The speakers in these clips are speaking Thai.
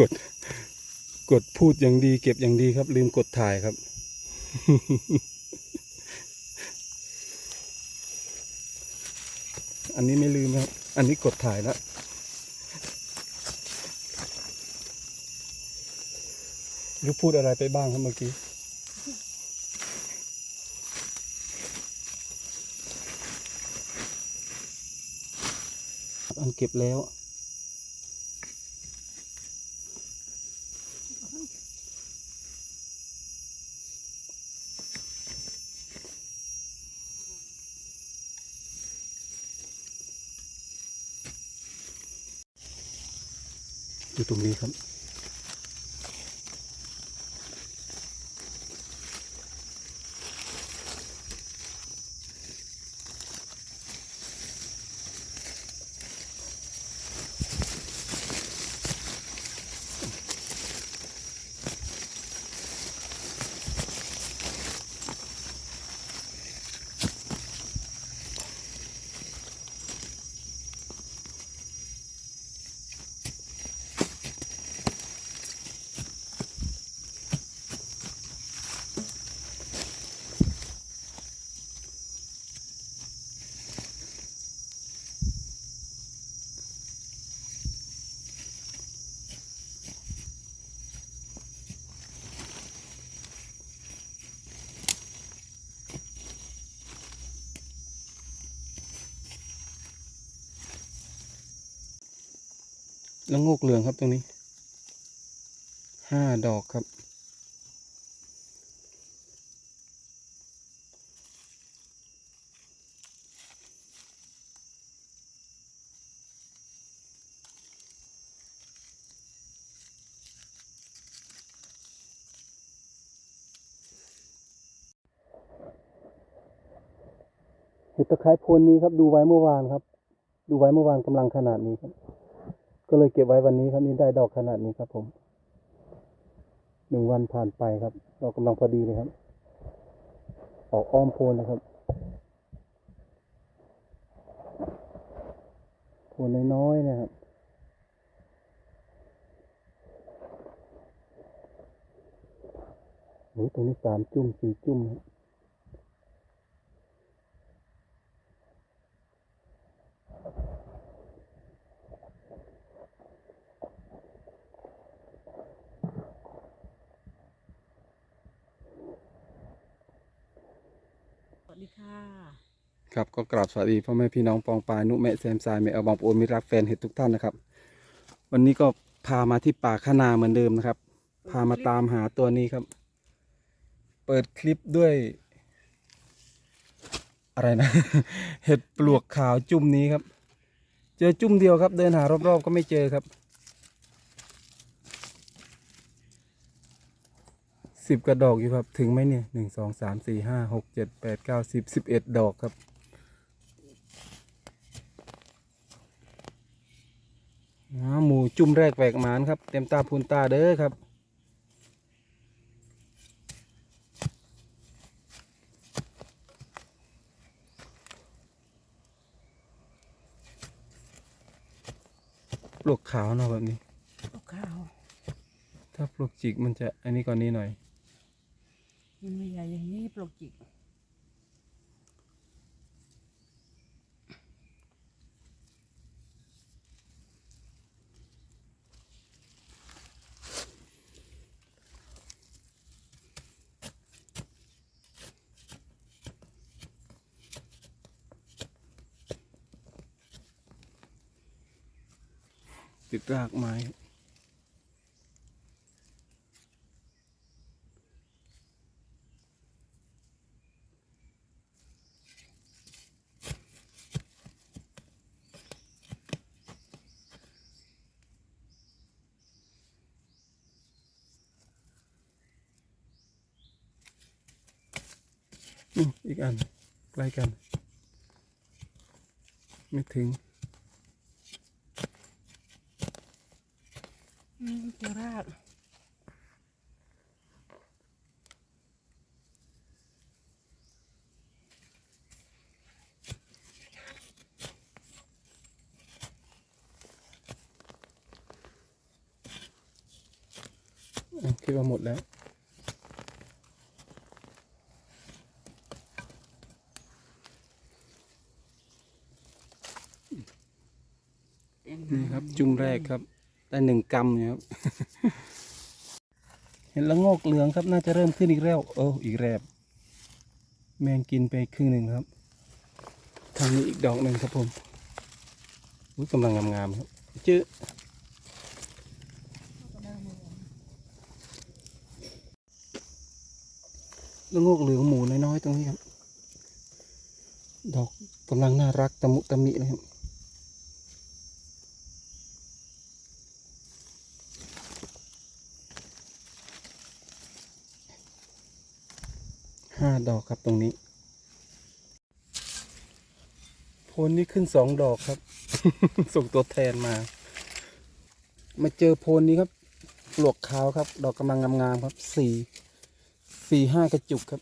กด กดพูดอย่างดี เก็บอย่างดีครับ ลืมกดถ่ายครับ อันนี้ไม่ลืมครับ อันนี้กดถ่ายแล้วรู้พูดอะไรไปบ้างครับเมื่อกี้อันเก็บแล้ว อยู่ตรงนี้ครับ แล้วงอกเหลืองครับตรงนี้ห้าดอกครับ เห็ดตะไคร้พนนี้ครับ ดูไว้เมื่อวานครับ ดูไว้เมื่อวานกำลังขนาดนี้ครับ ก็เลยเก็บไว้วันนี้ครับนี่ได้ดอกขนาดนี้ครับ ผมหนึ่งวันผ่านไปครับดอกกำลังพอดีเลยครับ ออกอ้อมโพนนะครับโพนน้อยๆนะครับโอ้ยตรงนี้สามจุ่มสี่จุ่มครับ ค่ะครับก็กราบสวัสดีพ่อแม่พี่น้องปองปายนุแม่แซมซายแม่เอาบองปอนมิตรรักแฟนเห็ดทุกท่านนะครับ วันนี้ก็พามาที่ป่าขนาเหมือนเดิมนะครับ พามาตามหาตัวนี้ครับ เปิดคลิปด้วย อะไรนะ เห็ดปลวกขาวจุ่มนี้ครับ เจอจุ่มเดียวครับ เดินหารอบๆก็ไม่เจอครับ สิบกระดอกอยู่ครับ ถึงไหมเนี่ยหนึ่งสองสามสี่ห้าหกเจ็ดแปดเก้าสิบสิบเอ็ดดอกครับอ่าหมูจุ่มแรกแหวกหมานครับ เต็มตาพูนตาเด้อครับปลวกขาวเนาะแบบนี้ลูกข้าว ถ้าปลวกจิกมันจะอันนี้ก่อนนี้หน่อย มันไม่ใหญ่ย่างนี้ปลกจิกติดรากไม้ อืมอีกอัน ใกล้กัน ไม่ถึง อืมเจอรากอ้าวคิดว่าหมดแล้วนี่ครับจุ่มแรกครับ ได้หนึ่งกำเนี่ยครับ เห็นแล้วงอกเหลืองครับ น่าจะเริ่มขึ้นอีกแล้วโอ้อีกแรบ แมงกินไปครึ่งหนึ่งครับ ทางนี้อีกดอกหนึ่งครับผมอุ้ยกำลังงามๆครับจื้อแล้วงอกเหลืองหมูน้อยๆตรงนี้ครับ ดอกกำลังน่ารักตะมุตะมิเลยครับ ห้าดอกครับตรงนี้ โพนนี้ขึ้นสองดอกครับ ส่งตัวแทนมา มาเจอโพนนี้ครับ ปลวกขาวครับ ดอกกำลังงามๆครับ สี่ สี่ห้ากระจุกครับ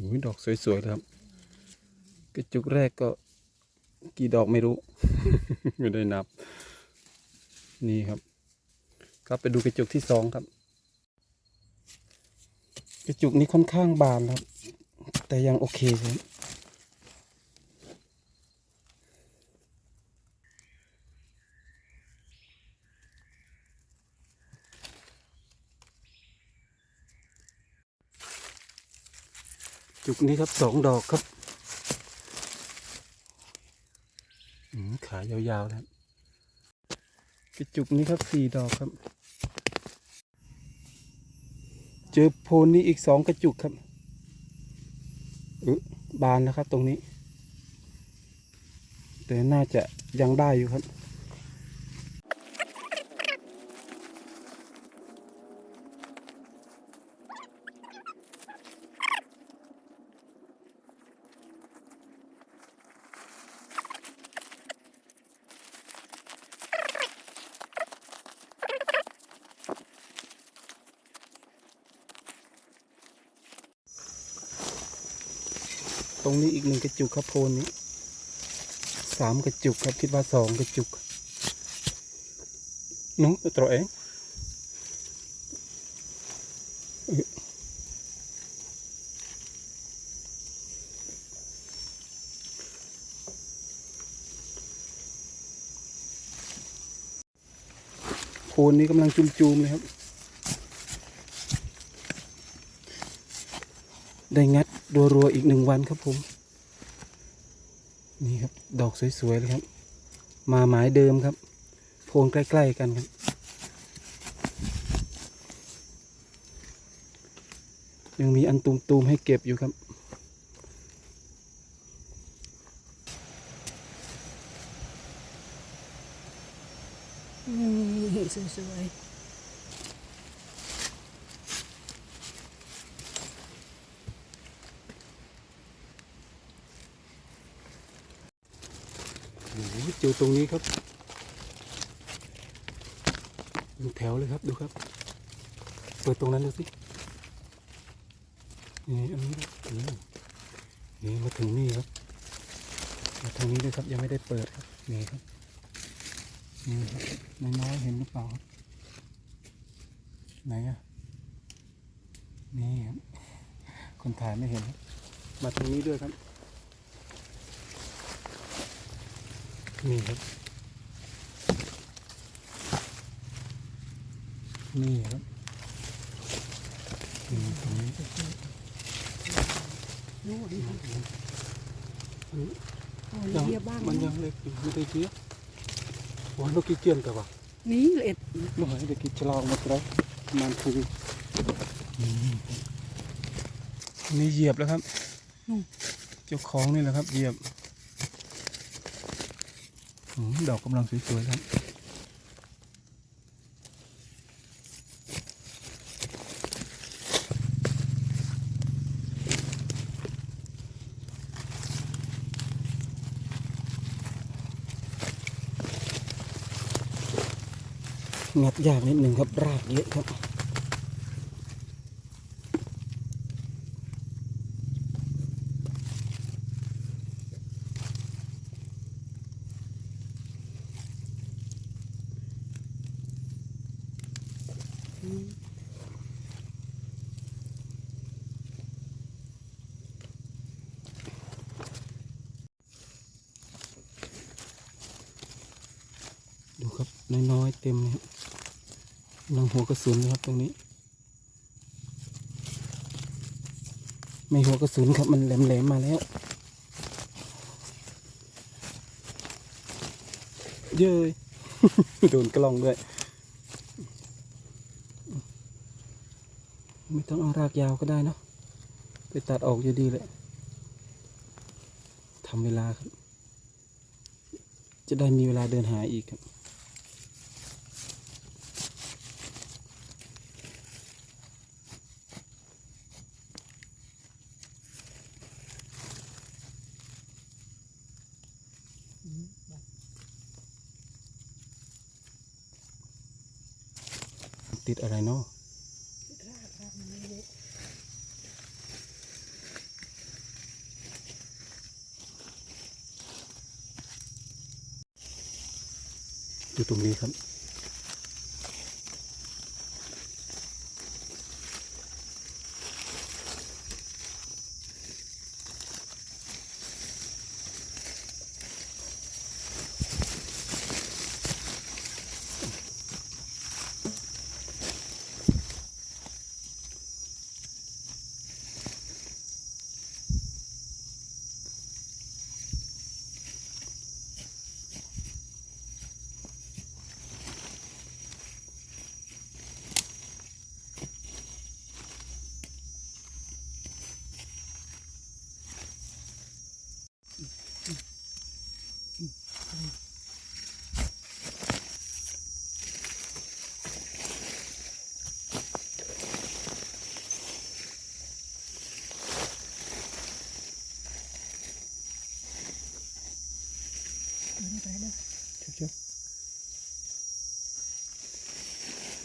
โอ้ยดอกสวยๆเลยครับ กระจุกแรกก็กี่ดอกไม่รู้ ไม่ได้นับ นี่ครับก็ไปดูกระจุกที่สองครับ กระจุกนี้ค่อนข้างบานครับ แต่ยังโอเคครับ จุกนี้ครับสองดอกครับขายาวๆนะครับกระจุกนี้ครับสี่ดอกครับ เจอโพนนี้อีกสองกระจุกครับอบานแล้วครับตรงนี้ แต่น่าจะยังได้อยู่ครับ ตรงนี้อีกหนึ่งกระจุกครับโพนนี้สามกระจุกครับคิดว่าสองกระจุกน้องตัวเองโพนนี้กำลังจุมๆเลยครับ ได้งัด รัวๆอีกหนึ่งวันครับผม นี่ครับ ดอกสวยๆเลยครับ มาหมายเดิมครับ โพนใกล้ๆกันครับ ยังมีอันตุมๆให้เก็บอยู่ครับนี่สวยโอ้โหเจอตรงนี้ครับเป็นแถวเลยครับดูครับ เปิดตรงนั้นดูสินี่อันนี้นี่นี่มาถึงนี่ครับมาทางนี้ด้วยครับยังไม่ได้เปิดครับนี่ครับนี่ครับน้อยๆเห็นหรือเปล่าครับไหนอะนี่ครับคนถ่ายไม่เห็นครับมาทางนี้ด้วยครับ นี่ครับ นี่ครับนี่ตรงนี้ๆนู่นนะโอ้ยยังเยียบบ้างมันยังเล็กอยู่ไม่ได้เกี้ยวันลูกกี้เกียนแต่ว่านี่เล็ดลูกหายเด็กกี้ชะลองมาแล้วประมันคือนี่เหยียบแล้วครับเจ้าของนี่แหละครับเหยียบอืม ดอกกำลังสวยๆครับงัดยากนิดหนึ่งครับรากเยอะครับ น้อยๆเต็มเลยลังหัวกระสุนเลยครับตรงนี้ ไม่หัวกระสุนครับมันแหลมๆมาแล้ว เย้ยโดนกล้องด้วย ไม่ต้องเอารากยาวก็ได้เนะไปตัดออกอยู่ดีเลยทำเวลาครับ จะได้มีเวลาเดินหาอีกครับ ติดอะไรเนาะอยู่ตรงนี้ครับ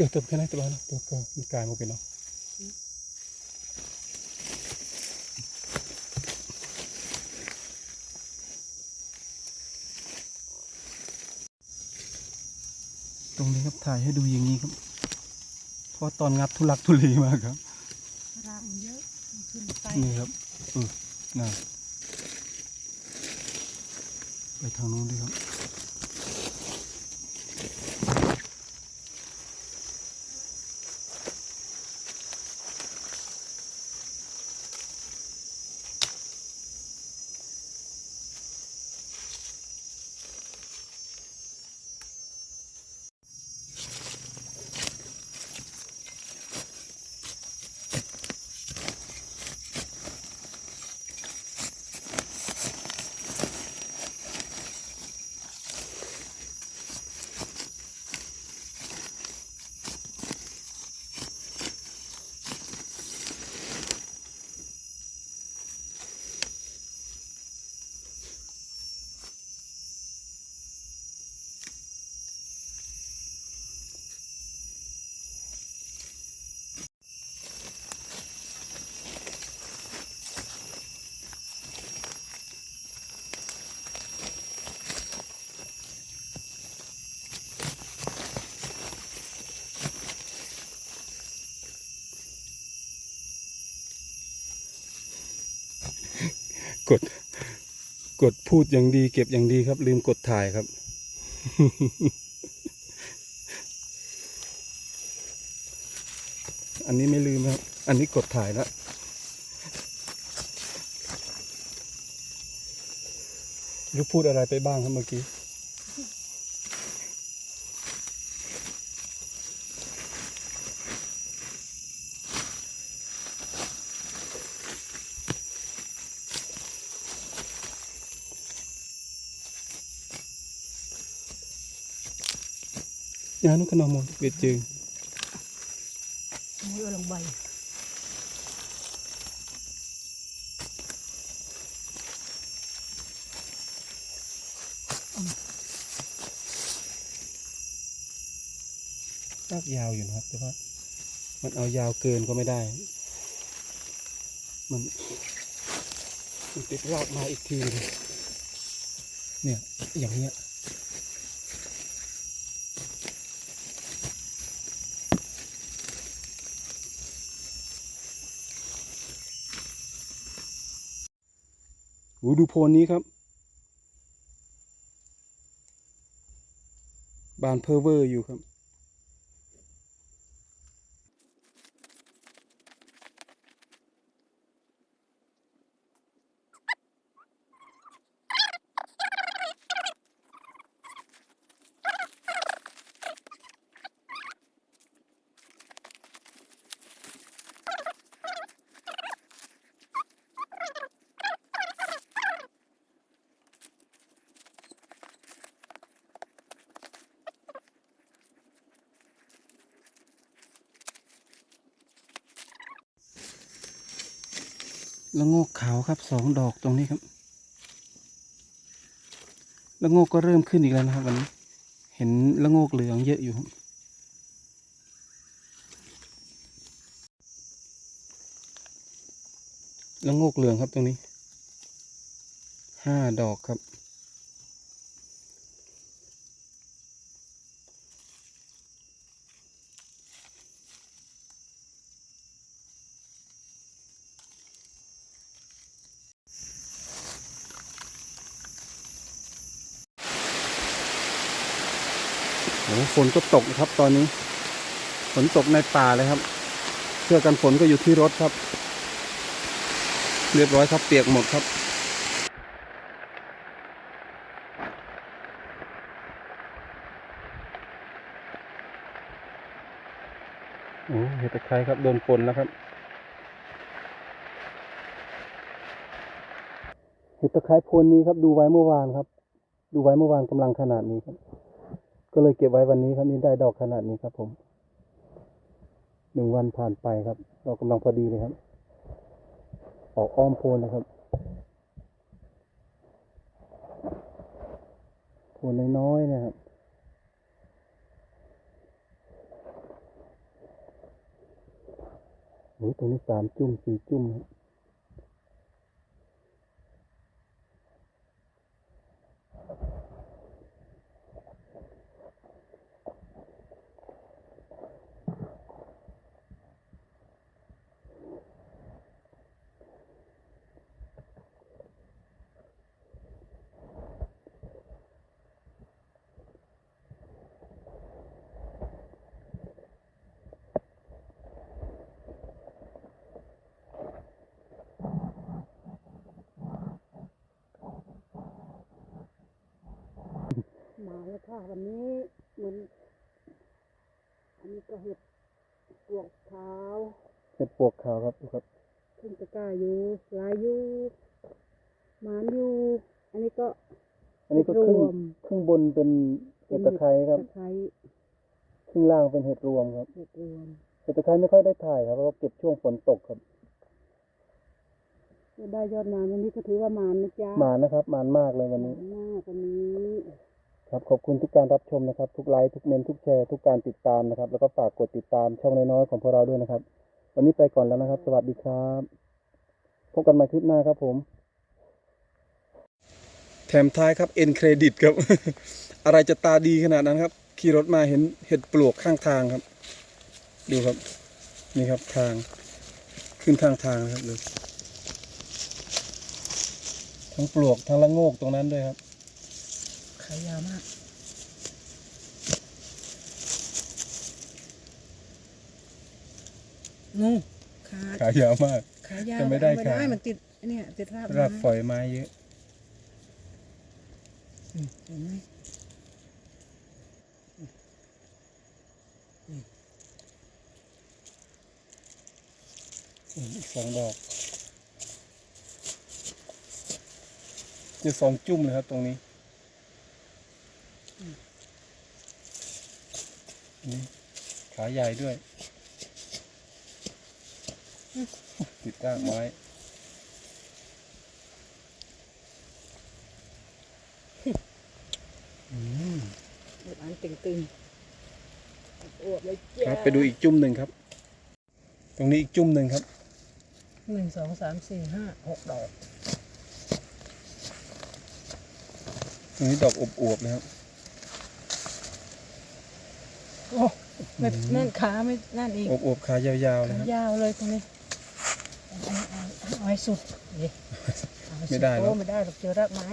เกิดตัวแค่ไหนตัวนะตัวก็มีกายมาเป็นเนาะตรงนี้ครับถ่ายให้ดูอย่างนี้ครับ เพราะตอนงัดทุลักทุเลมากครับรากมันเยอะมันขึ้นไปนี่ครับอือน่ะไปทางนู้นด้วยครับ กด กดพูดอย่างดี เก็บอย่างดีครับ ลืมกดถ่ายครับ อันนี้ไม่ลืมครับ อันนี้กดถ่ายแล้วรู้พูดอะไรไปบ้างครับเมื่อกี้ ยานุขนมหมดเวียดจึงมือลงใบรากยาวอยู่นะครับ แต่ว่า มันเอายาวเกินก็ไม่ได้ มันมันติดรากมาอีกทีหนึงเนี่ย อย่างเงี้ย ดูโพนนี้ครับ บานเพอร์เวอร์อยู่ครับ ละโงกขาวครับสองดอกตรงนี้ครับละโงกก็เริ่มขึ้นอีกแล้วนะครับวันนี้ เห็นละโงกเหลืองเยอะอยู่ครับละโงกเหลืองครับตรงนี้ห้าดอกครับ นก็ตกนะครับ ตอนนี้ ฝนตกในป่าเลยครับเสื้อกันฝนก็อยู่ที่รถครับ เรียบร้อยครับเปียกหมดครับโอ้เห็ดตะไคร้ครับโดนฝนแล้วครับเห็ดตะไคร้พรวนนี้ครับ ดูไว้เมื่อวานครับ ดูไว้เมื่อวานกำลังขนาดนี้ครับ ก็เลยเก็บไว้วันนี้ครับนี่ได้ดอกขนาดนี้ครับ ผมหนึ่งวันผ่านไปครับดอกกำลังพอดีเลยครับ ออกอ้อมโพนนะครับโพนน้อยๆนะครับโอ้ตรงนี้สามจุ่มสี่จุ่มครับ ค่ะวันนี้เหมือนอันนี้ก็เห็ดปวกขาวเห็ดปวกขาวครับดูครับขึ้นตะกร้าอยู่ลายอยู่หมานอยู่อันนี้ก็ อันนี้ก็ครึ่งรวม ครึ่งบนเป็นเห็ดตะไคร้ครับตะไคร้ครึ่งล่างเป็นเห็ดรวมครับเห็ดรวมเห็ดตะไคร้ไม่ค่อยได้ถ่ายครับเพราะว่าเก็บช่วงฝนตกครับได้ยอดหมานวันนี้ก็ถือว่าหมานนะจ๊ะหมานนะครับหมานมากเลยวันนี้หมานมากวันนี้ ครับขอบคุณทุกการรับชมนะครับ ทุกไลค์ทุกเมนทุกแชร์ทุกการติดตามนะครับ แล้วก็ฝากกดติดตามช่องน้อยๆของพวกเราด้วยนะครับ วันนี้ไปก่อนแล้วนะครับ สวัสดีครับพบกันใหม่คลิปหน้าครับผม แถมท้ายครับเอ็นเครดิตครับ อะไรจะตาดีขนาดนั้นครับ ขี่รถมาเห็นเห็ดปลวกข้างทางครับ ดูครับ นี่ครับทาง ขึ้นข้างทางนะครับดูทั้งปลวกทั้งละโงกตรงนั้นด้วยครับ ขายาวมากงูขาขายาวมาก ขายาวจะไม่ได้เอาขามันติดเนี่ยติดรากรากไม้ฝอยไม้เยอะ อืมเห็นไหมอืมอีกสองดอกนี่สองจุ่มเลยครับตรงนี้ ขาใหญ่ด้วย ติดรากไม้อืมเด็ดอันตึงๆโอ้อวบเลยคจ้ารับ ไปดูอีกจุ่มหนึ่งครับ ตรงนี้อีกจุ่มหนึ่งครับหนึ่งสองสามสี่ห้าหกดอก ตรงนี้ดอกอวบๆเลยครับ โอ้ไม่นั่นขาไม่นั่นอีกอวบๆขายาวๆเลยครับยาวเลยตรงนี้เอาเอาเอาเอาให้สุดเดี๋ยวเอาให้สุไม่ได้หรอกโอ้ไม่ได้หรอกเจอรากไม้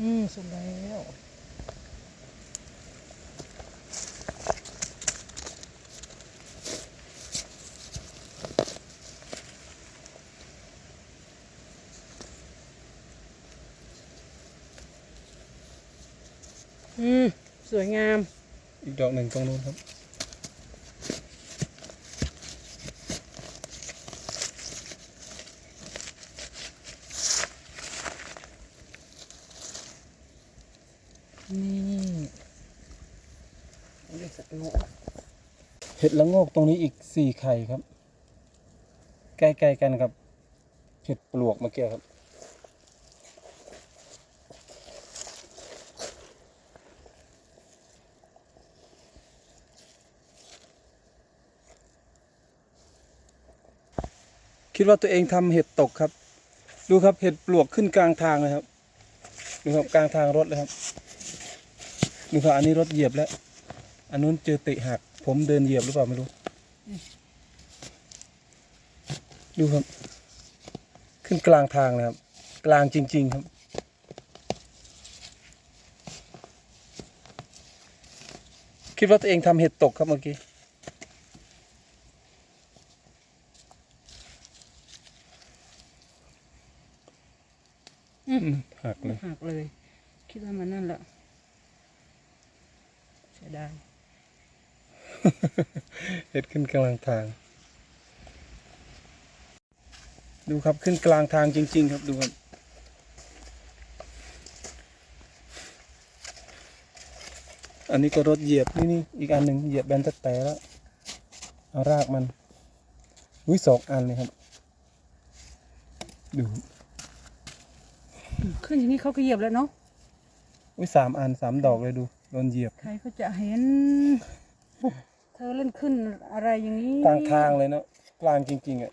อืมสุดแล้ว อืมสวยงาม อีกดอกหนึ่งตรงนู้นครับ นี่เรียกสักโนเห็ดละโงกตรงนี้อีกสี่ไข่ครับ ใกล้ๆกันกับเห็ดปลวกเมื่อกี้ครับ คิดว่าตัวเองทำเห็ดตกครับ ดูครับเห็ดปลวกขึ้นกลางทางเลยครับดูครับกลางทางรถเลยครับดูครับอันนี้รถเหยียบแล้ว อันนู้นเจอตะหัก ผมเดินเหยียบหรือเปล่าไม่รู้ ดูครับ ขึ้นกลางทางเลยครับ กลางจริง ๆครับคิดว่าตัวเองทำเห็ดตกครับเมื่อกี้ อืมหักเลย หักเลย คิดว่ามันนั่นแหละ เสียดายเห็ดขึ้นกลางทาง ดูครับขึ้นกลางทางจริง ๆ ครับดูครับอันนี้ก็รถเหยียบนี่นี่อีกอันหนึ่งเหยียบแบนตะแต่แล้วเอารากมันวิสองอันเลยครับ ดู ขึ้นอย่างนี้เขาก็เหยียบแล้วเนาะวิสามอันสามดอกเลยดู โดนเหยียบใครก็จะเห็น เธอเล่นขึ้นอะไรอย่างนี้ กลางทางเลยเนาะกลางจริง ๆ อะ